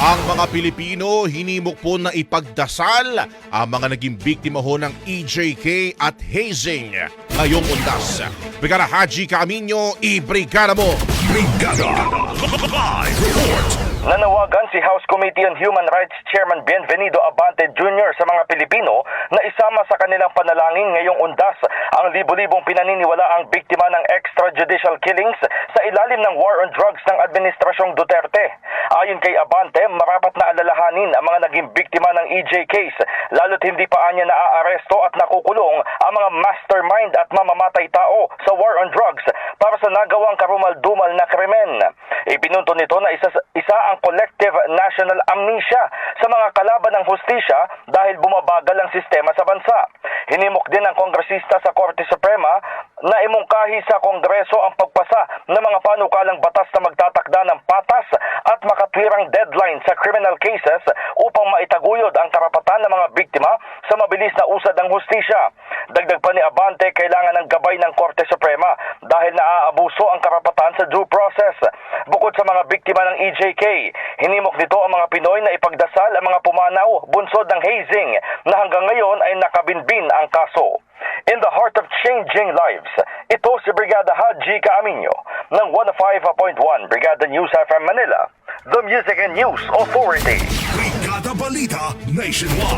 Ang mga Pilipino hinimok po na ipagdasal ang mga naging biktima ho ng EJK at hazing ngayong undas. Brigada Haji Camino, i-brigada mo! Brigada Live Report Nanawagan si House Committee on Human Rights Chairman Bienvenido Abante Jr. sa mga Pilipino na isama sa kanilang panalangin ngayong undas ang libo-libong pinaniniwala ang biktima ng extrajudicial killings sa ilalim ng war on drugs ng Administrasyong Duterte. Ayon kay Abante, marapat na alalahanin ang mga naging biktima ng EJ case lalo't hindi pa anya naaaresto at nakukulong ang mga mastermind at mamamatay tao sa war on drugs para sa nagawang karumal-dumal na krimen. Ipinunto nito na isa, collective national amnesia sa mga kalaban ng hustisya dahil bumabagal ang sistema sa bansa. Hinimok din ng kongresista sa Korte Suprema na imungkahi sa Kongreso ang pagpasa ng mga panukalang batas na magtatakda ng patas at makatwirang deadline sa criminal cases upang maitaguyod ang karapatan ng mga biktima sa mabilis na usad ng hustisya. Dagdag pa ni Abante, kailangan ng gabay ng Korte Suprema dahil naaabuso ang karapatan sa due process. Bukod sa mga biktima ng EJK, hinimok nito ang mga Pinoy na ipagdasal ang mga pumanaw bunsod ng hazing na hanggang ngayon ay nakabinbin ang kaso. In the heart of changing lives, ito si Brigada Haji Caaminyo ng 105.1 Brigada News FM Manila, the Music and News Authority. Brigada Balita Nationwide